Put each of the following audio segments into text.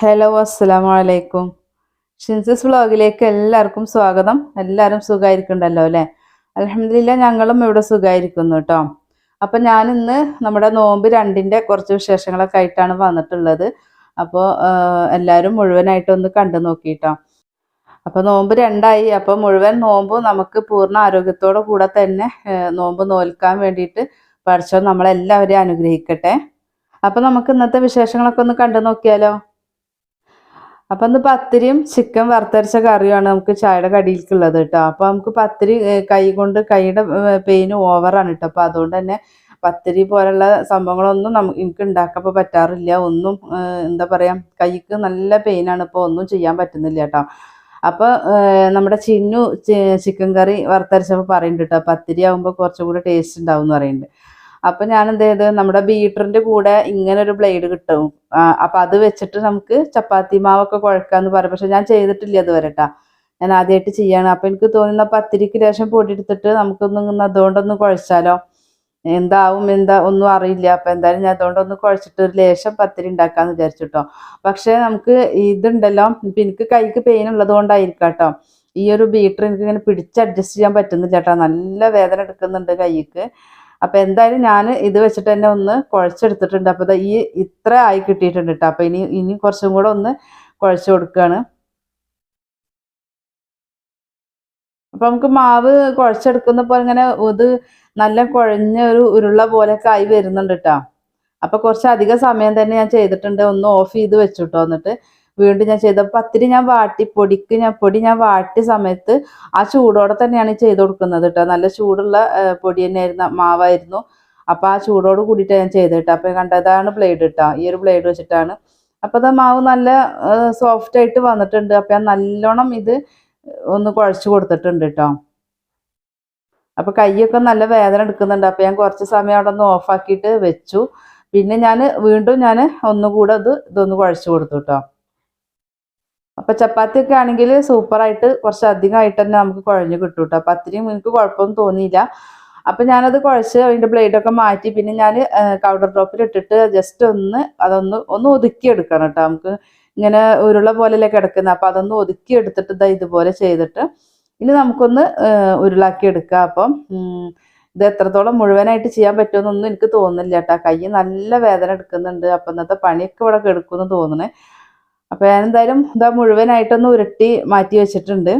Hello അസ്സലാമു അലൈക്കും ഷിൻസിസ് വ്ളോഗിലേക്ക് എല്ലാവർക്കും സ്വാഗതം. എല്ലാവരും സുഖമായിരിക്കുന്നുണ്ടല്ലോ അല്ലേ? അലഹമില്ല ഞങ്ങളും ഇവിടെ സുഖമായിരിക്കുന്നു കേട്ടോ അപ്പം ഞാൻ ഇന്ന് നമ്മുടെ നോമ്പ് രണ്ടിന്റെ കുറച്ച് വിശേഷങ്ങളൊക്കെ ആയിട്ടാണ് വന്നിട്ടുള്ളത്. അപ്പോൾ എല്ലാവരും മുഴുവനായിട്ട് ഒന്ന് കണ്ടു നോക്കിയിട്ടോ അപ്പോൾ നോമ്പ് രണ്ടായി. അപ്പോൾ മുഴുവൻ നോമ്പ് നമുക്ക് പൂർണ ആരോഗ്യത്തോടു കൂടെ തന്നെ നോമ്പ് നോൽക്കാൻ വേണ്ടിയിട്ട് പഠിച്ചോ നമ്മളെല്ലാവരെയും അനുഗ്രഹിക്കട്ടെ. അപ്പോൾ നമുക്ക് ഇന്നത്തെ വിശേഷങ്ങളൊക്കെ ഒന്ന് കണ്ടു നോക്കിയാലോ? അപ്പൊ ഇന്ന് പത്തിരിയും ചിക്കൻ വറുത്തരച്ച കറിയുമാണ് നമുക്ക് ചായയുടെ കടിയിലേക്കുള്ളത് കേട്ടോ. അപ്പൊ നമുക്ക് പത്തിരി കൈ കൊണ്ട് കൈയുടെ പെയിൻ ഓവറാണ് കേട്ടോ. അപ്പൊ അതുകൊണ്ട് തന്നെ പത്തിരി പോലുള്ള സംഭവങ്ങളൊന്നും നമുക്ക് എനിക്ക് ഉണ്ടാക്കപ്പോ പറ്റാറില്ല. ഒന്നും എന്താ പറയാ കൈക്ക് നല്ല പെയിനാണ് ഇപ്പോൾ ഒന്നും ചെയ്യാൻ പറ്റുന്നില്ല കേട്ടോ. അപ്പൊ നമ്മുടെ ചിന്നു ചിക്കൻ കറി വറുത്തരച്ചപ്പോൾ പറയുന്നുണ്ട് കേട്ടോ. പത്തിരി ആകുമ്പോൾ കുറച്ചും കൂടി ടേസ്റ്റ് ഉണ്ടാവും എന്ന് പറയുന്നുണ്ട്. അപ്പൊ ഞാൻ എന്ത് ചെയ്ത്? നമ്മുടെ ബീറ്ററിന്റെ കൂടെ ഇങ്ങനെ ഒരു ബ്ലേഡ് കിട്ടും. അപ്പൊ അത് വെച്ചിട്ട് നമുക്ക് ചപ്പാത്തി മാവൊക്കെ കുഴക്കാന്ന് പറയും. പക്ഷെ ഞാൻ ചെയ്തിട്ടില്ല അതുവരെ ട്ടാ. ഞാൻ ആദ്യമായിട്ട് ചെയ്യാണ്. അപ്പൊ എനിക്ക് തോന്നുന്ന പത്തിരിക്ക് ലേശം പൊടി എടുത്തിട്ട് നമുക്കൊന്ന് അതുകൊണ്ടൊന്ന് കുഴച്ചാലോ? എന്താവും? എന്താ? ഒന്നും അറിയില്ല. അപ്പൊ എന്തായാലും ഞാൻ അതുകൊണ്ടൊന്ന് കുഴച്ചിട്ട് ഒരു ലേശം പത്തിരി ഉണ്ടാക്കാന്ന് വിചാരിച്ചിട്ടോ പക്ഷെ നമുക്ക് ഇതുണ്ടല്ലോ. ഇപ്പൊ എനിക്ക് കൈക്ക് പെയിൻ ഉള്ളത് കൊണ്ടായിരിക്കാം കേട്ടോ ഈ ഒരു ബീറ്റർ എനിക്ക് ഇങ്ങനെ പിടിച്ച് അഡ്ജസ്റ്റ് ചെയ്യാൻ പറ്റുന്നില്ല കേട്ടോ നല്ല വേദന എടുക്കുന്നുണ്ട് കൈക്ക്. അപ്പൊ എന്തായാലും ഞാൻ ഇത് വെച്ചിട്ട് തന്നെ ഒന്ന് കുഴച്ചെടുത്തിട്ടുണ്ട്. അപ്പോൾ ഈ ഇത്ര ആയി കിട്ടിയിട്ടുണ്ട് കേട്ടോ അപ്പൊ ഇനി ഇനി കുറച്ചും കൂടെ ഒന്ന് കുഴച്ച് കൊടുക്കുകയാണ് അപ്പൊ നമുക്ക് മാവ് കുഴച്ചെടുക്കുന്നപ്പോ ഇങ്ങനെ ഇത് നല്ല കുഴഞ്ഞ ഒരു ഉരുള പോലെയൊക്കെ ആയി വരുന്നുണ്ട് കേട്ടോ അപ്പൊ കുറച്ച് അധികം സമയം തന്നെ ഞാൻ ചെയ്തിട്ടുണ്ട്. ഒന്ന് ഓഫ് ചെയ്ത് വെച്ചു കേട്ടോ എന്നിട്ട്. വീണ്ടും ഞാൻ ചെയ്ത പത്തിരി ഞാൻ വാട്ടി പൊടിക്ക് ഞാൻ പൊടി ഞാൻ വാട്ടിയ സമയത്ത് ആ ചൂടോടെ തന്നെയാണ് ചെയ്ത് കൊടുക്കുന്നത് കേട്ടോ. നല്ല ചൂടുള്ള പൊടി തന്നെയായിരുന്നു മാവായിരുന്നു. അപ്പൊ ആ ചൂടോട് കൂടിയിട്ട് ഞാൻ ചെയ്ത് കേട്ടോ. അപ്പൊ കണ്ടതാണ് ബ്ലേഡ് കേട്ടോ. ഈ ഒരു ബ്ലേഡ് വെച്ചിട്ടാണ്. അപ്പൊ അത് മാവ് നല്ല സോഫ്റ്റ് ആയിട്ട് വന്നിട്ടുണ്ട്. അപ്പൊ ഞാൻ നല്ലോണം ഇത് ഒന്ന് കുഴച്ച് കൊടുത്തിട്ടുണ്ട് കേട്ടോ. അപ്പൊ കൈയൊക്കെ നല്ല വേദന എടുക്കുന്നുണ്ട്. അപ്പൊ ഞാൻ കുറച്ച് സമയം അവിടെ ഒന്ന് ഓഫാക്കിയിട്ട് വെച്ചു. പിന്നെ ഞാൻ വീണ്ടും ഞാൻ ഒന്നുകൂടെ അത് ഇതൊന്ന് കുഴച്ച് കൊടുത്തു കേട്ടോ. അപ്പൊ ചപ്പാത്തി ഒക്കെ ആണെങ്കിൽ സൂപ്പറായിട്ട് കുറച്ച് അധികമായിട്ട് തന്നെ നമുക്ക് കുഴഞ്ഞ് കിട്ടും കേട്ടോ പത്തിരിയും എനിക്ക് കുഴപ്പമൊന്നും തോന്നിയില്ല. അപ്പൊ ഞാനത് കുഴച്ച് അതിന്റെ ബ്ലേഡൊക്കെ മാറ്റി പിന്നെ ഞാൻ കൗഡർ ടോപ്പിൽ ഇട്ടിട്ട് ജസ്റ്റ് ഒന്ന് അതൊന്ന് ഒന്ന് ഒതുക്കി എടുക്കണം കേട്ടോ. നമുക്ക് ഇങ്ങനെ ഉരുള പോലെയല്ലേ കിടക്കുന്നത് അപ്പൊ അതൊന്ന് ഒതുക്കി എടുത്തിട്ട് ഇതാ ഇതുപോലെ ചെയ്തിട്ട് ഇനി നമുക്കൊന്ന് ഉരുളാക്കി എടുക്കാം. അപ്പം ഇത് എത്രത്തോളം മുഴുവനായിട്ട് ചെയ്യാൻ പറ്റുമെന്നൊന്നും എനിക്ക് തോന്നുന്നില്ല കേട്ടോ. കൈ നല്ല വേദന എടുക്കുന്നുണ്ട്. അപ്പൊ ഇന്നത്തെ പണിയൊക്കെ ഇവിടെ കെടുക്കുമെന്ന് തോന്നണേ അപ്പൊ ഞാൻ എന്തായാലും ഇതാ മുഴുവനായിട്ടൊന്ന് ഉരുട്ടി മാറ്റി വെച്ചിട്ടുണ്ട്.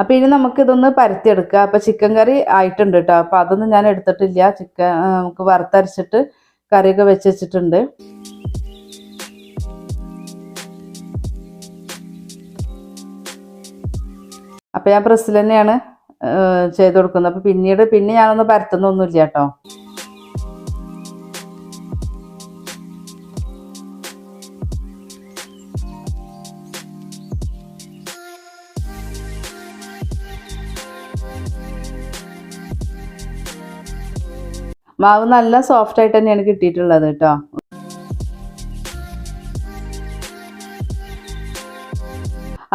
അപ്പൊ ഇനി നമുക്ക് ഇതൊന്ന് പരത്തിയെടുക്കുക അപ്പൊ ചിക്കൻ കറി ആയിട്ടുണ്ട് കേട്ടോ. അപ്പൊ അതൊന്നും ഞാൻ എടുത്തിട്ടില്ല. ചിക്കൻ നമുക്ക് വറുത്തരച്ചിട്ട് കറിയൊക്കെ വെച്ച് വെച്ചിട്ടുണ്ട്. അപ്പൊ ഞാൻ പ്രസ്സിൽ തന്നെയാണ് ചെയ്ത് കൊടുക്കുന്നത്. അപ്പൊ പിന്നീട് പിന്നെ ഞാനൊന്ന് പരത്തുന്നൊന്നുമില്ല കേട്ടോ. മാവ് നല്ല സോഫ്റ്റ് ആയിട്ട് തന്നെയാണ് കിട്ടിയിട്ടുള്ളത് കേട്ടോ.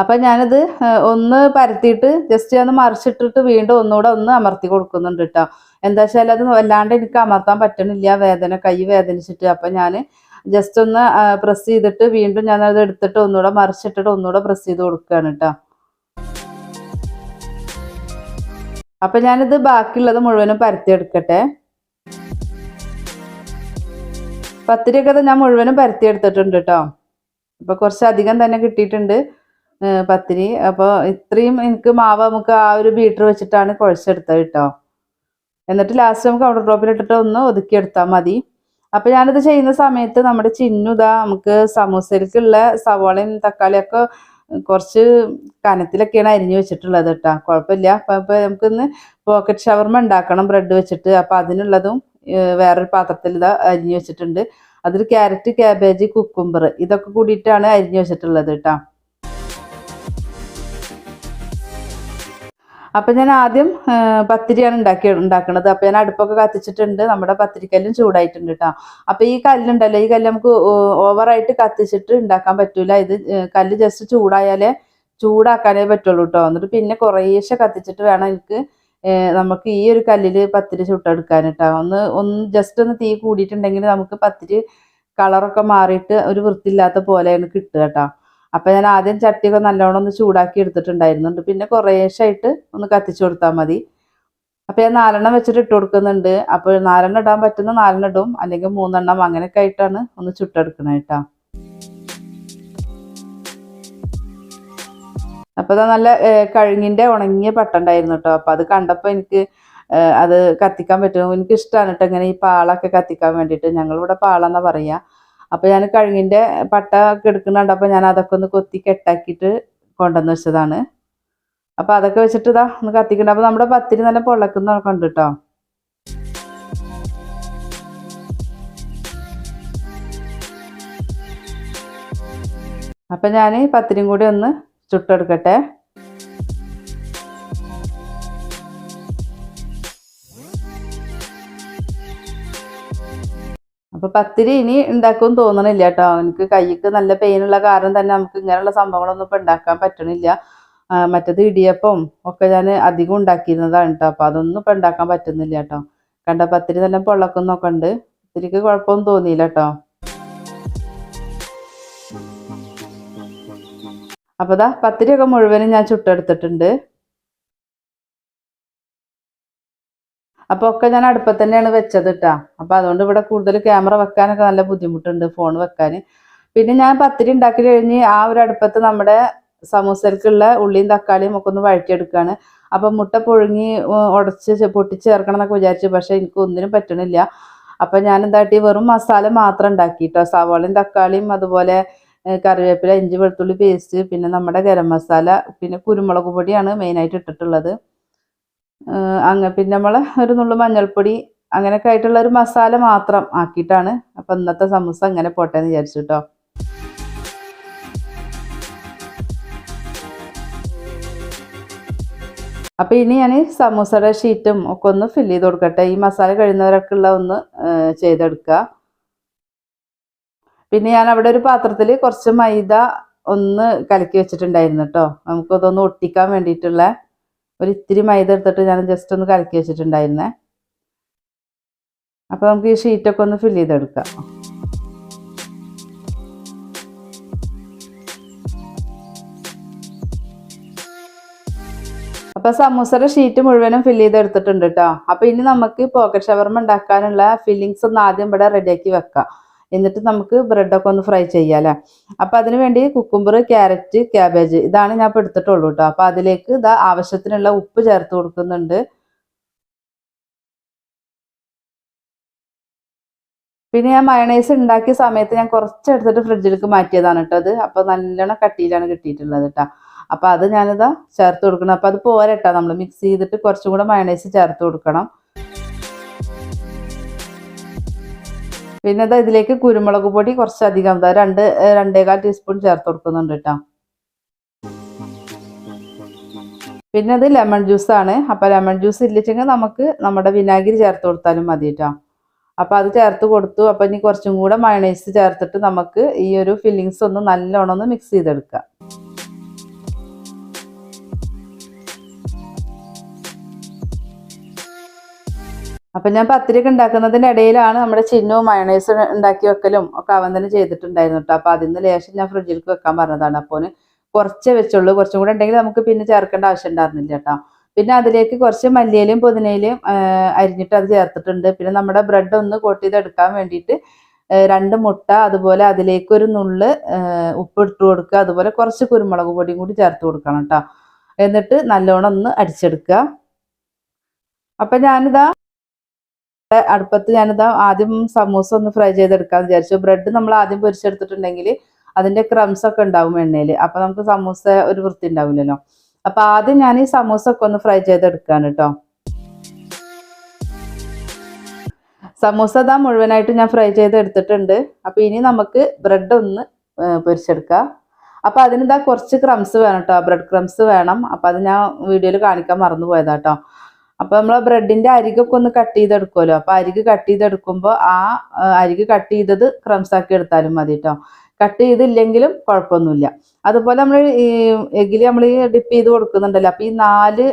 അപ്പൊ ഞാനിത് ഒന്ന് പരത്തിയിട്ട് ജസ്റ്റ് ഒന്ന് മറിച്ചിട്ടിട്ട് വീണ്ടും ഒന്നുകൂടെ ഒന്ന് അമർത്തി കൊടുക്കുന്നുണ്ട് കേട്ടോ. എന്താ വെച്ചാൽ അത് വല്ലാണ്ട് എനിക്ക് അമർത്താൻ പറ്റണില്ല വേദന കൈ വേദനിച്ചിട്ട്. അപ്പൊ ഞാൻ ജസ്റ്റ് ഒന്ന് പ്രസ് ചെയ്തിട്ട് വീണ്ടും ഞാൻ അത് എടുത്തിട്ട് ഒന്നുകൂടെ മറിച്ചിട്ടിട്ട് ഒന്നുകൂടെ പ്രസ് ചെയ്ത് കൊടുക്കുകയാണ് കേട്ടോ. അപ്പൊ ഞാനിത് ബാക്കിയുള്ളത് മുഴുവനും പരത്തി എടുക്കട്ടെ. പത്തിരിയൊക്കെ ഞാൻ മുഴുവനും പരത്തി എടുത്തിട്ടുണ്ട് കേട്ടോ അപ്പോൾ കുറച്ചധികം തന്നെ കിട്ടിയിട്ടുണ്ട് പത്തിരി. അപ്പോൾ ഇത്രയും എനിക്ക് മാവ് നമുക്ക് ആ ഒരു ബീറ്റർ വെച്ചിട്ടാണ് കുഴച്ചെടുത്തത് കേട്ടോ എന്നിട്ട് ലാസ്റ്റ് നമുക്ക് കൗണ്ടർ ടോപ്പിൽ ഇട്ടിട്ട് ഒന്ന് ഒതുക്കിയെടുത്താൽ മതി. അപ്പൊ ഞാനിത് ചെയ്യുന്ന സമയത്ത് നമ്മുടെ ചിന്നുതാ നമുക്ക് സമൂസയിലേക്കുള്ള സവോളയും തക്കാളിയൊക്കെ കുറച്ച് കനത്തിലൊക്കെയാണ് അരിഞ്ഞു വെച്ചിട്ടുള്ളത് കേട്ടോ കുഴപ്പമില്ല. അപ്പൊ ഇപ്പം നമുക്കിന്ന് പോക്കറ്റ് ഷവർമ ഉണ്ടാക്കണം ബ്രെഡ് വെച്ചിട്ട്. അപ്പൊ അതിനുള്ളതും വേറൊരു പാത്രത്തിൽ ഇതാ അരിഞ്ഞു വെച്ചിട്ടുണ്ട്. അതിൽ ക്യാരറ്റ് ക്യാബേജ് കുക്കുംബർ ഇതൊക്കെ കൂടിയിട്ടാണ് അരിഞ്ഞു വെച്ചിട്ടുള്ളത് കേട്ടോ. അപ്പൊ ഞാൻ ആദ്യം പത്തിരിയാണ് ഉണ്ടാക്കി ഉണ്ടാക്കുന്നത് അപ്പൊ ഞാൻ അടുപ്പൊക്കെ കത്തിച്ചിട്ടുണ്ട്. നമ്മുടെ പത്തിരിക്കല്ലും ചൂടായിട്ടുണ്ട് കേട്ടോ. അപ്പൊ ഈ കല്ലുണ്ടല്ലോ ഈ കല്ല് നമുക്ക് ഓവറായിട്ട് കത്തിച്ചിട്ട് ഉണ്ടാക്കാൻ പറ്റൂല. ഇത് കല്ല് ജസ്റ്റ് ചൂടായാലേ ചൂടാക്കാനേ പറ്റുള്ളൂ കേട്ടോ. എന്നിട്ട് പിന്നെ കുറേശ്ശെ കത്തിച്ചിട്ട് വേണം എനിക്ക് നമുക്ക് ഈ ഒരു കല്ലിൽ പത്തിരി ചുട്ടെടുക്കാൻ കേട്ടോ ഒന്ന് ഒന്ന് ജസ്റ്റ് ഒന്ന് തീ കൂടിയിട്ടുണ്ടെങ്കിൽ നമുക്ക് പത്തിരി കളറൊക്കെ മാറിയിട്ട് ഒരു വൃത്തിയില്ലാത്ത പോലെയാണ് കിട്ടുക കേട്ടോ. അപ്പം ഞാൻ ആദ്യം ചട്ടിയൊക്കെ നല്ലോണം ഒന്ന് ചൂടാക്കി എടുത്തിട്ടുണ്ടായിരുന്നുണ്ട്. പിന്നെ കുറേശ്ശായിട്ട് ഒന്ന് കത്തിച്ചു കൊടുത്താൽ മതി. അപ്പം ഞാൻ നാലെണ്ണം വെച്ചിട്ട് ഇട്ട് കൊടുക്കുന്നുണ്ട്. അപ്പോൾ നാലെണ്ണം ഇടാൻ പറ്റുന്ന നാലെണ്ണം ഇടും. അല്ലെങ്കിൽ മൂന്നെണ്ണം അങ്ങനെയൊക്കെ ആയിട്ടാണ് ഒന്ന് ചുട്ടെടുക്കണത് കേട്ടോ. അപ്പോൾ അത് നല്ല കഴുങ്ങിന്റെ ഉണങ്ങിയ പട്ടുണ്ടായിരുന്നു കേട്ടോ അപ്പോൾ അത് കണ്ടപ്പോൾ എനിക്ക് അത് കത്തിക്കാൻ പറ്റും. എനിക്ക് ഇഷ്ടമാണ് കേട്ടോ ഇങ്ങനെ ഈ പാളൊക്കെ കത്തിക്കാൻ വേണ്ടിയിട്ട് ഞങ്ങളിവിടെ പാളെന്നാ പറയാ. അപ്പോൾ ഞാൻ കഴുങ്ങിന്റെ പട്ട എടുക്കുന്നുണ്ട് അപ്പോൾ ഞാൻ അതൊക്കെ ഒന്ന് കൊത്തി കെട്ടാക്കിയിട്ട് കൊണ്ടുവന്ന് വെച്ചതാണ്. അപ്പോൾ അതൊക്കെ വെച്ചിട്ട് ഇതാ ഒന്ന് കത്തിക്കണ്ട. അപ്പോൾ നമ്മുടെ പത്തിരി നല്ല പൊള്ളക്കുന്ന കണ്ടു കേട്ടോ അപ്പം ഞാൻ പത്തിരിയും കൂടി ഒന്ന് ചുട്ടെടുക്കട്ടെ. അപ്പൊ പത്തിരി ഇനി ഉണ്ടാക്കും തോന്നണില്ല കേട്ടോ. എനിക്ക് കൈക്ക് നല്ല പെയിനുള്ള കാരണം തന്നെ നമുക്ക് ഇങ്ങനെയുള്ള സംഭവങ്ങളൊന്നും ഇപ്പൊ ഉണ്ടാക്കാൻ പറ്റണില്ല. മറ്റത് ഇടിയപ്പം ഒക്കെ ഞാൻ അധികം ഉണ്ടാക്കിയിരുന്നതാണ് കേട്ടോ. അപ്പൊ അതൊന്നും ഇപ്പൊ ഉണ്ടാക്കാൻ പറ്റുന്നില്ല കേട്ടോ. കണ്ട പത്തിരി നല്ല പൊള്ളക്കുന്നൊക്കെ ഉണ്ട്. പത്തിരിക്ക് കുഴപ്പമൊന്നും തോന്നിയില്ല കേട്ടോ. അപ്പൊ ദാ പത്തിരിയൊക്കെ മുഴുവനും ഞാൻ ചുട്ടെടുത്തിട്ടുണ്ട്. അപ്പോൾ ഒക്കെ ഞാൻ അടുപ്പത്ത് തന്നെയാണ് വെച്ചത് കേട്ടാ അപ്പൊ അതുകൊണ്ട് ഇവിടെ കൂടുതൽ ക്യാമറ വെക്കാനൊക്കെ നല്ല ബുദ്ധിമുട്ടുണ്ട് ഫോൺ വെക്കാൻ പിന്നെ ഞാൻ പത്തിരി ഉണ്ടാക്കി കഴിഞ്ഞ് ആ ഒരു അടുപ്പത്ത് നമ്മുടെ സമൂസക്കുള്ള ഉള്ളിയും തക്കാളിയും ഒക്കെ ഒന്ന് വഴറ്റിയെടുക്കുകയാണ് അപ്പൊ മുട്ട പുഴുങ്ങി ഉടച്ച് പൊട്ടിച്ചേർക്കണം പൊട്ടിച്ച് ചേർക്കണം എന്നൊക്കെ വിചാരിച്ചു. പക്ഷെ എനിക്ക് ഒന്നിനും പറ്റണില്ല. അപ്പൊ ഞാൻ എന്താട്ടി വെറും മസാല മാത്രം ഉണ്ടാക്കി കേട്ടോ സവാളയും തക്കാളിയും അതുപോലെ കറിവേപ്പില ഇഞ്ചി വെളുത്തുള്ളി പേസ്റ്റ് പിന്നെ നമ്മുടെ ഗരം മസാല പിന്നെ കുരുമുളക് പൊടിയാണ് മെയിനായിട്ട് ഇട്ടിട്ടുള്ളത്. അങ്ങ പിന്നെ നമ്മൾ ഒരു നുള്ളു മഞ്ഞൾപ്പൊടി അങ്ങനെയൊക്കെ ആയിട്ടുള്ള ഒരു മസാല മാത്രം ആക്കിയിട്ടാണ് അപ്പം ഇന്നത്തെ സമൂസ അങ്ങനെ പോട്ടെ എന്ന് വിചാരിച്ചു കേട്ടോ അപ്പം ഇനി ഞാൻ സമൂസയുടെ ഷീറ്റും ഒക്കെ ഒന്ന് ഫില്ല് ചെയ്ത് കൊടുക്കട്ടെ. ഈ മസാല കഴിയുന്നവരൊക്കെ ഉള്ള ഒന്ന് ചെയ്തെടുക്കുക പിന്നെ ഞാൻ അവിടെ ഒരു പാത്രത്തിൽ കുറച്ച് മൈദ ഒന്ന് കലക്കി വെച്ചിട്ടുണ്ടായിരുന്നു കേട്ടോ നമുക്കതൊന്ന് ഒട്ടിക്കാൻ വേണ്ടിയിട്ടുള്ള ഒരു ഇത്തിരി മൈദ എടുത്തിട്ട് ഞാൻ ജസ്റ്റ് ഒന്ന് കലക്കി വെച്ചിട്ടുണ്ടായിരുന്നേ. അപ്പോൾ നമുക്ക് ഈ ഷീറ്റൊക്കെ ഒന്ന് ഫില്ല് ചെയ്തെടുക്കാം. അപ്പൊ സമൂസയുടെ ഷീറ്റ് മുഴുവനും ഫില്ല് ചെയ്തെടുത്തിട്ടുണ്ട് കേട്ടോ അപ്പൊ ഇനി നമുക്ക് പോക്കറ്റ് ഷവർമ ഉണ്ടാക്കാനുള്ള ഫില്ലിങ്സ് ഒന്ന് ആദ്യം ഇവിടെ റെഡിയാക്കി വെക്കാം. എന്നിട്ട് നമുക്ക് ബ്രെഡൊക്കെ ഒന്ന് ഫ്രൈ ചെയ്യാം അപ്പം അപ്പൊ അതിന് വേണ്ടി കുക്കുംബർ ക്യാരറ്റ് ക്യാബേജ് ഇതാണ് ഞാൻ ഇപ്പൊ എടുത്തിട്ടുള്ളൂ കേട്ടോ അപ്പോൾ അതിലേക്ക് ഇതാ ആവശ്യത്തിനുള്ള ഉപ്പ് ചേർത്ത് കൊടുക്കുന്നുണ്ട്. പിന്നെ ഞാൻ മയണൈസ് ഉണ്ടാക്കിയ സമയത്ത് ഞാൻ കുറച്ച് എടുത്തിട്ട് ഫ്രിഡ്ജിലേക്ക് മാറ്റിയതാണ് കേട്ടോ അത്. അപ്പോൾ നല്ലോണം കട്ടിയിലാണ് കിട്ടിയിട്ടുള്ളത് കേട്ടോ അപ്പോൾ അത് ഞാനിതാ ചേർത്ത് കൊടുക്കണം. അപ്പോൾ അത് പോരട്ടോ. നമ്മൾ മിക്സ് ചെയ്തിട്ട് കുറച്ചും കൂടെ മയണൈസ് ചേർത്ത് കൊടുക്കണം. പിന്നെ ഇതാ ഇതിലേക്ക് കുരുമുളക് പൊടി കുറച്ചധികം രണ്ട് രണ്ടേകാൽ ടീസ്പൂൺ ചേർത്ത് കൊടുക്കുന്നുണ്ട് കേട്ടോ പിന്നെ അത് ലെമൺ ആണ് അപ്പൊ ലെമൺ ജ്യൂസ് ഇല്ലെങ്കിൽ നമുക്ക് നമ്മുടെ വിനാഗിരി ചേർത്ത് കൊടുത്താലും മതി കേട്ടോ അപ്പൊ അത് ചേർത്ത് കൊടുത്തു. അപ്പൊ ഇനി കുറച്ചും കൂടെ മയണൈസ് ചേർത്തിട്ട് നമുക്ക് ഈ ഒരു ഫില്ലിങ്സ് ഒന്ന് നല്ലോണം ഒന്ന് മിക്സ് ചെയ്തെടുക്കാം. അപ്പൊ ഞാൻ പത്തിരിക്ക് ഉണ്ടാക്കുന്നതിന്റെ ഇടയിലാണ് നമ്മുടെ ചിഹ്നവും മയണൈസ് ഉണ്ടാക്കി വെക്കലും ഒക്കെ അവൻ തന്നെ ചെയ്തിട്ടുണ്ടായിരുന്നു കേട്ടോ. അപ്പൊ അതിന്ന് ലേശം ഞാൻ ഫ്രിഡ്ജിലേക്ക് വെക്കാൻ പറഞ്ഞതാണ്. അപ്പോൾ കുറച്ചേ വെച്ചുള്ളൂ. കുറച്ചും കൂടെ ഉണ്ടെങ്കിൽ നമുക്ക് പിന്നെ ചേർക്കേണ്ട ആവശ്യം ഉണ്ടായിരുന്നില്ല കേട്ടോ. പിന്നെ അതിലേക്ക് കുറച്ച് മല്ലിയിലും പുതിനയിലും അരിഞ്ഞിട്ട് അത് ചേർത്തിട്ടുണ്ട്. പിന്നെ നമ്മുടെ ബ്രെഡ് ഒന്ന് കോട്ട് ചെയ്തെടുക്കാൻ വേണ്ടിയിട്ട് രണ്ട് മുട്ട അതുപോലെ അതിലേക്ക് ഒരു നുള്ള് ഉപ്പ് ഇട്ട് കൊടുക്കുക. അതുപോലെ കുറച്ച് കുരുമുളക് പൊടിയും കൂടി ചേർത്ത് കൊടുക്കണം കേട്ടോ. എന്നിട്ട് നല്ലോണം ഒന്ന് അടിച്ചെടുക്കുക. അപ്പം ഞാനിതാ അടുപ്പത്ത് ഞാനിതാ ആദ്യം സമൂസ ഒന്ന് ഫ്രൈ ചെയ്തെടുക്കാന്ന് വിചാരിച്ചു. ബ്രെഡ് നമ്മൾ ആദ്യം പൊരിച്ചെടുത്തിട്ടുണ്ടെങ്കിൽ അതിന്റെ ക്രംസ് ഒക്കെ ഉണ്ടാവും എണ്ണയിൽ അപ്പൊ നമുക്ക് സമൂസ ഒരു വൃത്തി ഉണ്ടാവില്ലല്ലോ. അപ്പൊ ആദ്യം ഞാൻ ഈ സമൂസ ഒക്കെ ഒന്ന് ഫ്രൈ ചെയ്തെടുക്കാണ് കേട്ടോ സമൂസ ഇതാ മുഴുവനായിട്ട് ഞാൻ ഫ്രൈ ചെയ്ത് എടുത്തിട്ടുണ്ട് അപ്പൊ ഇനി നമുക്ക് ബ്രെഡ് ഒന്ന് പൊരിച്ചെടുക്കാം. അപ്പൊ അതിനിതാ കുറച്ച് ക്രംസ് വേണം കേട്ടോ ബ്രെഡ് ക്രംസ് വേണം. അപ്പൊ അത് ഞാൻ വീഡിയോയിൽ കാണിക്കാൻ മറന്നു പോയതാ കേട്ടോ അപ്പൊ നമ്മൾ ബ്രെഡിന്റെ അരികൊക്കെ ഒന്ന് കട്ട് ചെയ്തെടുക്കുമല്ലോ അപ്പൊ അരിക് കട്ട് ചെയ്തെടുക്കുമ്പോൾ ആ അരിക് കട്ട് ചെയ്തത് ക്രംസ് ആക്കി എടുത്താലും മതി കേട്ടോ കട്ട് ചെയ്തില്ലെങ്കിലും കുഴപ്പമൊന്നുമില്ല. അതുപോലെ നമ്മൾ ഈ എഗ്ഗിൽ നമ്മൾ ഈ ഡിപ്പ് ചെയ്ത് കൊടുക്കുന്നുണ്ടല്ലോ. അപ്പൊ ഈ നാല്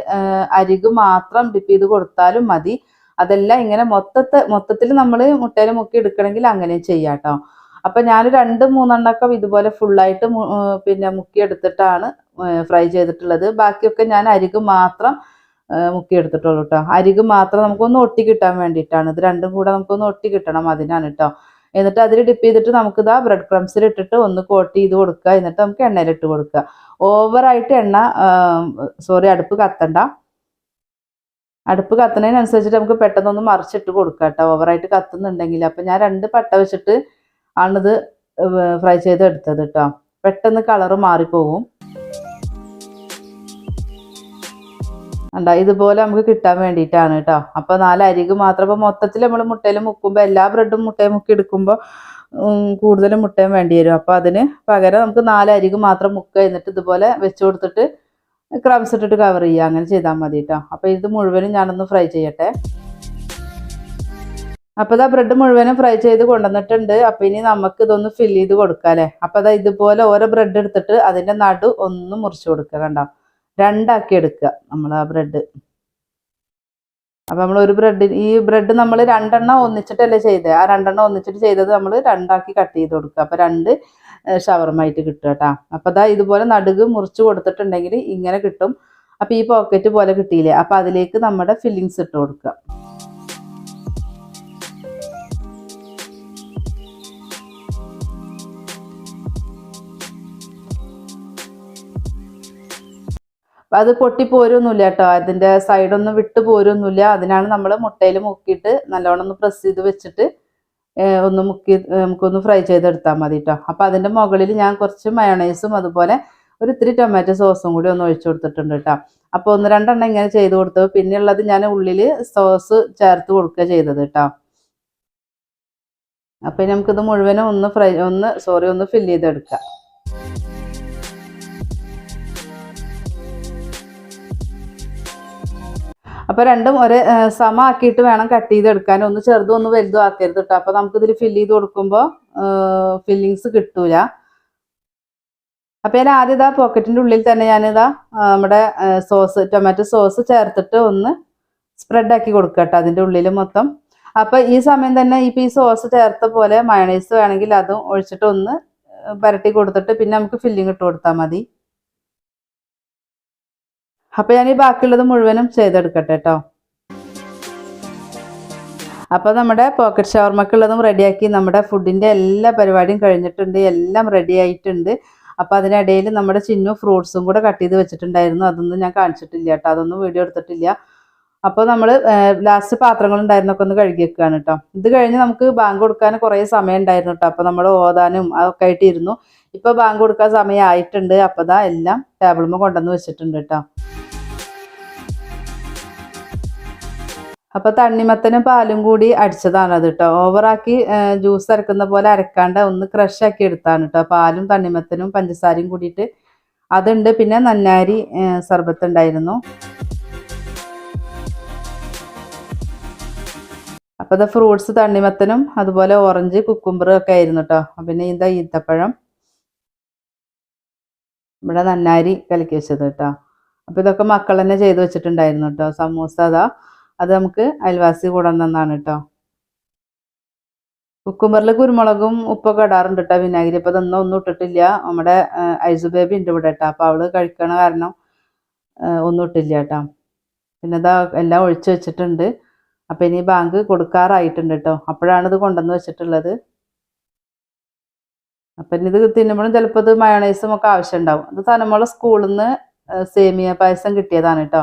അരിക് മാത്രം ഡിപ്പ് ചെയ്ത് കൊടുത്താലും മതി. അതെല്ലാം ഇങ്ങനെ മൊത്തത്തെ മൊത്തത്തിൽ നമ്മൾ മുട്ടയിൽ മുക്കി എടുക്കണമെങ്കിൽ അങ്ങനെ ചെയ്യാം കേട്ടോ അപ്പം ഞാൻ രണ്ട് മൂന്നെണ്ണമൊക്കെ ഇതുപോലെ ഫുള്ളായിട്ട് പിന്നെ മുക്കി എടുത്തിട്ടാണ് ഫ്രൈ ചെയ്തിട്ടുള്ളത്. ബാക്കിയൊക്കെ ഞാൻ അരിക് മാത്രം മുക്കി എടുത്തിട്ടുള്ളൂ കേട്ടോ അരിക് മാത്രം നമുക്കൊന്ന് ഒട്ടി കിട്ടാൻ വേണ്ടിയിട്ടാണ്. ഇത് രണ്ടും കൂടെ നമുക്കൊന്ന് ഒട്ടി കിട്ടണം അതിനാണ് കേട്ടോ എന്നിട്ട് അതിൽ ഡിപ്പ് ചെയ്തിട്ട് നമുക്ക് ഇതാ ബ്രെഡ് ക്രംസിൽ ഇട്ടിട്ട് ഒന്ന് കോട്ട് ചെയ്ത് കൊടുക്കുക. എന്നിട്ട് നമുക്ക് എണ്ണയിലിട്ട് കൊടുക്കുക. ഓവറായിട്ട് എണ്ണ സോറി അടുപ്പ് കത്തണ്ട. അടുപ്പ് കത്തുന്നതിനനുസരിച്ചിട്ട് നമുക്ക് പെട്ടെന്നൊന്ന് മറിച്ചിട്ട് കൊടുക്കാം കേട്ടോ ഓവറായിട്ട് കത്തുന്നുണ്ടെങ്കിൽ. അപ്പം ഞാൻ രണ്ട് പട്ട വെച്ചിട്ട് ആണിത് ഫ്രൈ ചെയ്ത് എടുത്തത് കേട്ടോ പെട്ടെന്ന് കളറ് മാറിപ്പോകും. ഉണ്ടോ ഇതുപോലെ നമുക്ക് കിട്ടാൻ വേണ്ടിയിട്ടാണ് കേട്ടോ. അപ്പോൾ നാല് അരികു മാത്രം. അപ്പോൾ മൊത്തത്തിൽ നമ്മൾ മുട്ടയിൽ മുക്കുമ്പോൾ എല്ലാ ബ്രെഡും മുട്ടയും മുക്കി എടുക്കുമ്പോൾ കൂടുതലും മുട്ടയും വേണ്ടി വരും. അപ്പോൾ അതിന് പകരം നമുക്ക് നാല് അരികു മാത്രം മുക്കുക എന്നിട്ട് ഇതുപോലെ വെച്ച് കൊടുത്തിട്ട് ക്രംസ് ഇട്ടിട്ട് കവർ ചെയ്യുക. അങ്ങനെ ചെയ്താൽ മതി കേട്ടോ. അപ്പോൾ ഇത് മുഴുവനും ഞാനൊന്ന് ഫ്രൈ ചെയ്യട്ടെ. അപ്പോൾ ഇതാ ബ്രെഡ് മുഴുവനും ഫ്രൈ ചെയ്ത് കൊണ്ടുവന്നിട്ടുണ്ട്. അപ്പോൾ ഇനി നമുക്ക് ഇതൊന്ന് ഫില്ല് ചെയ്ത് കൊടുക്കാം അല്ലേ? അപ്പോൾ അതാ ഇതുപോലെ ഓരോ ബ്രെഡ് എടുത്തിട്ട് അതിന്റെ നടു ഒന്ന് മുറിച്ച് കൊടുക്കുക കണ്ടോ? രണ്ടാക്കി എടുക്കുക നമ്മൾ ആ ബ്രെഡ് അപ്പം നമ്മൾ ഒരു ബ്രെഡ് ഈ ബ്രെഡ് നമ്മൾ രണ്ടെണ്ണം ഒന്നിച്ചിട്ടല്ലേ ചെയ്തത് ആ രണ്ടെണ്ണം ഒന്നിച്ചിട്ട് ചെയ്തത് നമ്മൾ രണ്ടാക്കി കട്ട് ചെയ്ത് കൊടുക്കുക. അപ്പം രണ്ട് ഷവർമായിട്ട് കിട്ടുക കേട്ടോ. അപ്പം അതാ ഇതുപോലെ നടുക് മുറിച്ച് കൊടുത്തിട്ടുണ്ടെങ്കിൽ ഇങ്ങനെ കിട്ടും. അപ്പം ഈ പോക്കറ്റ് പോലെ കിട്ടിയില്ലേ? അപ്പം അതിലേക്ക് നമ്മുടെ ഫില്ലിങ്സ് ഇട്ട് കൊടുക്കുക. അത് പൊട്ടി പോരൊന്നുമില്ല കേട്ടോ അതിന്റെ സൈഡൊന്നും വിട്ടു പോരൊന്നുമില്ല അതിനാണ് നമ്മൾ മുട്ടയിൽ മുക്കിയിട്ട് നല്ലോണം ഒന്ന് പ്രസ് ചെയ്ത് വെച്ചിട്ട് ഒന്ന് മുക്കി നമുക്കൊന്ന് ഫ്രൈ ചെയ്തെടുത്താൽ മതി കേട്ടോ. അപ്പോൾ അതിന്റെ മുകളിൽ ഞാൻ കുറച്ച് മയോണൈസും അതുപോലെ ഒരു ഇത്തിരി ടൊമാറ്റോ സോസും കൂടി ഒന്ന് ഒഴിച്ചു കൊടുത്തിട്ടുണ്ട് കേട്ടോ. അപ്പോൾ ഒന്ന് രണ്ടെണ്ണം ഇങ്ങനെ ചെയ്ത് കൊടുത്തു പിന്നെയുള്ളത് ഞാൻ ഉള്ളിൽ സോസ് ചേർത്ത് കൊടുക്കുക ചെയ്തത് കേട്ടോ. അപ്പം നമുക്കിത് മുഴുവനും ഒന്ന് ഫ്രൈ ഒന്ന് സോറി ഒന്ന് ഫില്ല് ചെയ്തെടുക്കാം. അപ്പോൾ രണ്ടും ഒരേ സമ ആക്കിയിട്ട് വേണം കട്ട് ചെയ്തെടുക്കാൻ. ഒന്ന് ചെറുതും ഒന്ന് വലുതും ആക്കരുത് കേട്ടോ അപ്പോൾ നമുക്കിതിൽ ഫില്ല് ചെയ്ത് കൊടുക്കുമ്പോൾ ഫില്ലിങ്സ് കിട്ടൂല. അപ്പോൾ ഞാൻ ആദ്യം ഇതാ പോക്കറ്റിന്റെ ഉള്ളിൽ തന്നെ ഞാനിതാ നമ്മുടെ സോസ് ടൊമാറ്റോ സോസ് ചേർത്തിട്ട് ഒന്ന് സ്പ്രെഡ് ആക്കി കൊടുക്കുക കേട്ടോ അതിന്റെ ഉള്ളിൽ മൊത്തം. അപ്പോൾ ഈ സമയം തന്നെ ഇപ്പോൾ ഈ സോസ് ചേർത്ത പോലെ മയണൈസ് വേണമെങ്കിൽ അതും ഒഴിച്ചിട്ട് ഒന്ന് പരട്ടി കൊടുത്തിട്ട് പിന്നെ നമുക്ക് ഫില്ലിങ് ഇട്ട് കൊടുത്താൽ മതി. അപ്പൊ ഞാൻ ഈ ബാക്കിയുള്ളത് മുഴുവനും ചെയ്തെടുക്കട്ടെ കേട്ടോ അപ്പോൾ നമ്മുടെ പോക്കറ്റ് ഷവർമക്കുള്ളതും റെഡിയാക്കി നമ്മുടെ ഫുഡിന്റെ എല്ലാ പരിപാടിയും കഴിഞ്ഞിട്ടുണ്ട് എല്ലാം റെഡി ആയിട്ടുണ്ട്. അപ്പോൾ അതിനിടയിൽ നമ്മുടെ ചിന്നു ഫ്രൂട്ട്സും കൂടെ കട്ട് ചെയ്ത് വെച്ചിട്ടുണ്ടായിരുന്നു. അതൊന്നും ഞാൻ കാണിച്ചിട്ടില്ല കേട്ടോ അതൊന്നും വീഡിയോ എടുത്തിട്ടില്ല. അപ്പോൾ നമ്മൾ ലാസ്റ്റ് പാത്രങ്ങൾ ഉണ്ടായിരുന്നൊക്കെ ഒന്ന് കഴുകി വെക്കുകയാണ് കേട്ടോ ഇത് കഴിഞ്ഞ് നമുക്ക് ബാങ്ക് കൊടുക്കാൻ കുറേ സമയം ഉണ്ടായിരുന്നു കേട്ടോ അപ്പോൾ നമ്മൾ ഓതാനും അതൊക്കെ ആയിട്ടിരുന്നു ഇപ്പോൾ ബാങ്ക് കൊടുക്കാൻ സമയം ആയിട്ടുണ്ട്. അപ്പോൾ ദാ എല്ലാം ടേബിളുമ്പോൾ കൊണ്ടുവന്ന് വെച്ചിട്ടുണ്ട് കേട്ടോ അപ്പോൾ തണ്ണിമത്തനും പാലും കൂടി അടിച്ചതാണ് അത് കേട്ടോ ഓവറാക്കി ജ്യൂസ് അരക്കുന്ന പോലെ അരക്കാണ്ട് ഒന്ന് ക്രഷ് ആക്കി എടുത്താണ് കേട്ടോ പാലും തണ്ണിമത്തനും പഞ്ചസാരയും കൂടിയിട്ട് അതുണ്ട്. പിന്നെ നന്നാരി സർബത്ത് ഉണ്ടായിരുന്നു. അപ്പോൾ ഇത് ഫ്രൂട്ട്സ് തണ്ണിമത്തനും അതുപോലെ ഓറഞ്ച് കുക്കുംബറും ഒക്കെ ആയിരുന്നു കേട്ടോ പിന്നെ ഇതാ ഈത്തപ്പഴം. ഇവിടെ നന്നാരി കലക്കി വെച്ചത് കേട്ടോ അപ്പോൾ ഇതൊക്കെ മക്കൾ തന്നെ ചെയ്ത് വെച്ചിട്ടുണ്ടായിരുന്നു കേട്ടോ സമൂസ അതാ അത് നമുക്ക് അയൽവാസി കൊണ്ടുവന്നാണ് കേട്ടോ കുക്കുംബറിൽ കുരുമുളകും ഉപ്പൊക്കെ ഇടാറുണ്ട് കേട്ടോ വിനാഗിരി. അപ്പോൾ ഇതൊന്നും ഒന്നും ഇട്ടിട്ടില്ല. നമ്മുടെ ഐസു ബേബി ഉണ്ട് ഇവിടെ കേട്ടോ അപ്പോൾ അവൾ കഴിക്കണ കാരണം ഒന്നും ഇട്ടില്ല കേട്ടോ പിന്നെ ഇതാ എല്ലാം ഒഴിച്ചു വെച്ചിട്ടുണ്ട്. അപ്പം ഇനി ബാങ്ക് കൊടുക്കാറായിട്ടുണ്ട് കേട്ടോ അപ്പോഴാണ് ഇത് കൊണ്ടുവന്ന് വെച്ചിട്ടുള്ളത്. അപ്പം ഇത് തിന്നുമ്പോഴും ചിലപ്പോൾ ഇത് മയോണൈസും ഒക്കെ ആവശ്യം ഉണ്ടാവും. ഇത് തനമുള്ള സ്കൂളിൽ നിന്ന് സേമിയ പായസം കിട്ടിയതാണ് കേട്ടോ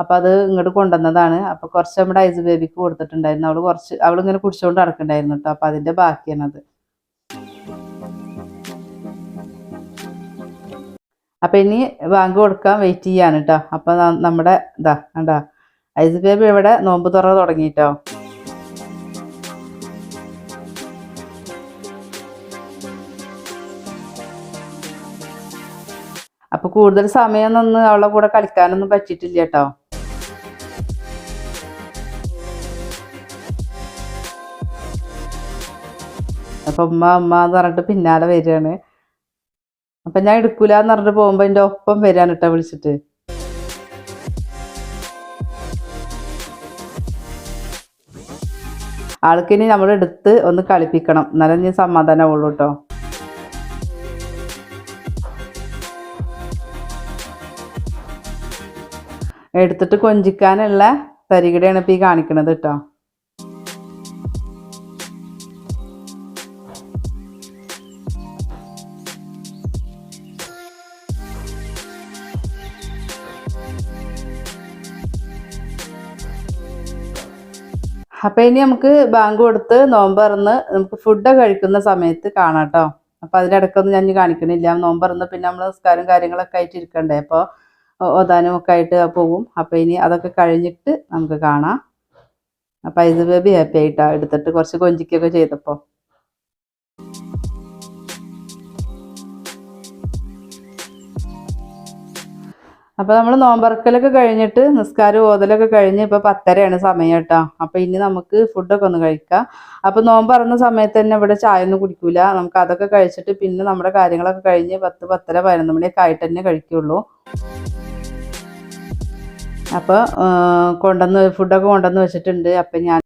അപ്പോൾ അത് ഇങ്ങോട്ട് കൊണ്ടുവന്നതാണ്. അപ്പോൾ കുറച്ച് നമ്മുടെ ഐസ് ബേബിക്ക് കൊടുത്തിട്ടുണ്ടായിരുന്നു. അവൾ കുറച്ച് അവൾ ഇങ്ങനെ കുടിച്ചുകൊണ്ട് നടക്കണ്ടായിരുന്നു കേട്ടോ അപ്പോൾ അതിന്റെ ബാക്കിയാണത് അപ്പം ഇനി ബാങ്ക് കൊടുക്കാൻ വെയിറ്റ് ചെയ്യാണ് കേട്ടോ അപ്പോൾ നമ്മുടെ ഇതാ കണ്ടോ. ഐസ് ബേബി ഇവിടെ നോമ്പ് തുറ തുടങ്ങിയിട്ടോ അപ്പൊ കൂടുതൽ സമയമൊന്നും അവളെ കൂടെ കളിക്കാനൊന്നും പറ്റിയിട്ടില്ല കേട്ടോ അപ്പൊ ഉമ്മ ഉമ്മ എന്ന് പറഞ്ഞിട്ട് പിന്നാലെ വരികയാണ്. അപ്പൊ ഞാൻ എടുക്കൂല എന്ന് പറഞ്ഞിട്ട് പോകുമ്പോ എന്റെ ഒപ്പം വരികയാണ് കേട്ടോ വിളിച്ചിട്ട്. ആൾക്കിനി നമ്മൾ എടുത്ത് ഒന്ന് കളിപ്പിക്കണം. എന്നാലും ഇനി സമാധാനമുള്ളൂ കേട്ടോ എടുത്തിട്ട് കൊഞ്ചിക്കാനുള്ള തരികിടയാണ് ഇപ്പൊ ഈ കാണിക്കണത് കേട്ടോ അപ്പം ഇനി നമുക്ക് ബാങ്ക് കൊടുത്ത് നോമ്പറന്ന് നമുക്ക് ഫുഡൊക്കെ കഴിക്കുന്ന സമയത്ത് കാണാം കേട്ടോ അപ്പം അതിനിടയ്ക്കൊന്നും ഞാൻ കാണിക്കണില്ല. നോമ്പറന്ന് പിന്നെ നമ്മൾ നിസ്കാരം കാര്യങ്ങളൊക്കെ ആയിട്ട് ഇരിക്കണ്ടേ. അപ്പോൾ ഓതാനും ആയിട്ട് പോകും. അപ്പം ഇനി അതൊക്കെ കഴിഞ്ഞിട്ട് നമുക്ക് കാണാം. അപ്പം ഇത് ബേബി ഹാപ്പി ആയിട്ടാണ് എടുത്തിട്ട് കുറച്ച് കൊഞ്ചിക്കൊക്കെ ചെയ്തപ്പോൾ അപ്പോൾ നമ്മൾ നോമ്പറക്കലൊക്കെ കഴിഞ്ഞിട്ട് നിസ്കാരം ഓതലൊക്കെ കഴിഞ്ഞ് ഇപ്പോൾ പത്തരയാണ് സമയം കേട്ടോ. അപ്പോൾ ഇനി നമുക്ക് ഫുഡൊക്കെ ഒന്ന് കഴിക്കാം. അപ്പോൾ നോമ്പ് തുറന്ന സമയത്ത് തന്നെ ഇവിടെ ചായ ഒന്നും കുടിക്കൂല. നമുക്ക് അതൊക്കെ കഴിച്ചിട്ട് പിന്നെ നമ്മുടെ കാര്യങ്ങളൊക്കെ കഴിഞ്ഞ് പത്ത് പത്തര പതിനൊന്ന് മണിയൊക്കെ ആയിട്ട് തന്നെ കഴിക്കുള്ളൂ. അപ്പോൾ കൊണ്ടുവന്ന് ഫുഡൊക്കെ കൊണ്ടുവന്ന് വെച്ചിട്ടുണ്ട്. അപ്പം ഞാൻ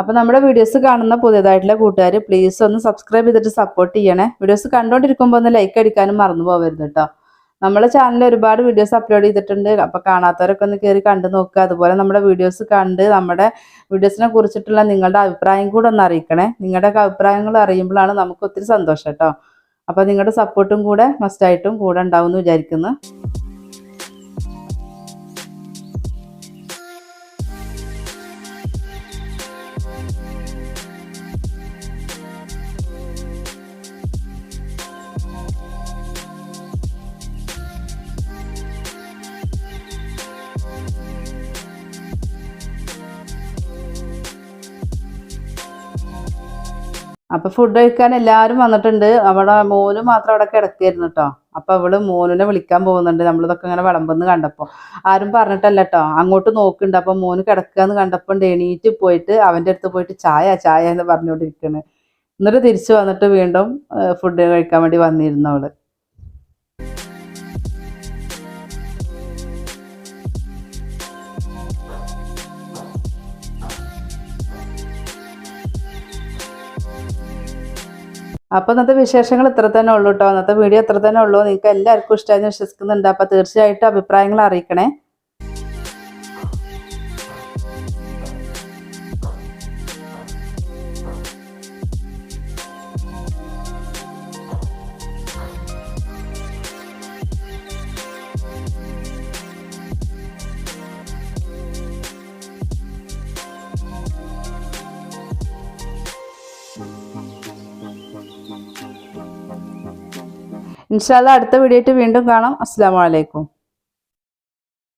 അപ്പോൾ നമ്മുടെ വീഡിയോസ് കാണുന്ന പുതിയതായിട്ടുള്ള കൂട്ടുകാർ പ്ലീസ് ഒന്ന് സബ്സ്ക്രൈബ് ചെയ്തിട്ട് സപ്പോർട്ട് ചെയ്യണേ. വീഡിയോസ് കണ്ടുകൊണ്ടിരിക്കുമ്പോൾ ഒന്ന് ലൈക്ക് അടിക്കാനും മറന്നു പോകരുത് കേട്ടോ. നമ്മളെ ചാനലിൽ ഒരുപാട് വീഡിയോസ് അപ്ലോഡ് ചെയ്തിട്ടുണ്ട്. അപ്പോൾ കാണാത്തവരൊക്കെ ഒന്ന് കയറി കണ്ടു നോക്കുക അതുപോലെ നമ്മുടെ വീഡിയോസ് കണ്ട് നമ്മുടെ വീഡിയോസിനെ കുറിച്ചിട്ടുള്ള നിങ്ങളുടെ അഭിപ്രായം കൂടെ ഒന്ന് അറിയിക്കണേ. നിങ്ങളുടെയൊക്കെ അഭിപ്രായങ്ങൾ അറിയുമ്പോഴാണ് നമുക്ക് ഒത്തിരി സന്തോഷം കേട്ടോ. അപ്പോൾ നിങ്ങളുടെ സപ്പോർട്ടും കൂടെ മസ്റ്റായിട്ടും കൂടെ ഉണ്ടാവും എന്ന് വിചാരിക്കുന്നു. അപ്പൊ ഫുഡ് കഴിക്കാൻ എല്ലാവരും വന്നിട്ടുണ്ട്. അവിടെ മോന് മാത്രം അവിടെ കിടക്കായിരുന്നു കേട്ടോ അപ്പൊ അവൾ മോനെ വിളിക്കാൻ പോകുന്നുണ്ട്. നമ്മളിതൊക്കെ ഇങ്ങനെ വിളമ്പെന്ന് കണ്ടപ്പോ. ആരും പറഞ്ഞിട്ടല്ല കേട്ടോ അങ്ങോട്ട് നോക്കുന്നുണ്ട്. അപ്പൊ മോന് കിടക്കാന്ന് കണ്ടപ്പോ എണീറ്റ് പോയിട്ട് അവന്റെ അടുത്ത് പോയിട്ട് ചായ ചായ എന്ന് പറഞ്ഞുകൊണ്ടിരിക്കണ്. എന്നിട്ട് തിരിച്ചു വന്നിട്ട് വീണ്ടും ഫുഡ് കഴിക്കാൻ വേണ്ടി വന്നിരുന്നു അവൾ. അപ്പോൾ ഇന്നത്തെ വിശേഷങ്ങൾ ഇത്ര തന്നെ ഉള്ളൂ കേട്ടോ ഇന്നത്തെ വീഡിയോ ഇത്ര തന്നെ ഉള്ളൂ. നിങ്ങൾക്ക് എല്ലാവർക്കും ഇഷ്ടമായെന്ന് വിശ്വസിക്കുന്നുണ്ട്. അപ്പോൾ തീർച്ചയായിട്ടും അഭിപ്രായങ്ങൾ അറിയിക്കണേ. ഇൻഷാല്ല അടുത്ത വീഡിയോ ആയിട്ട് വീണ്ടും കാണാം. അസ്സാം വലൈക്കും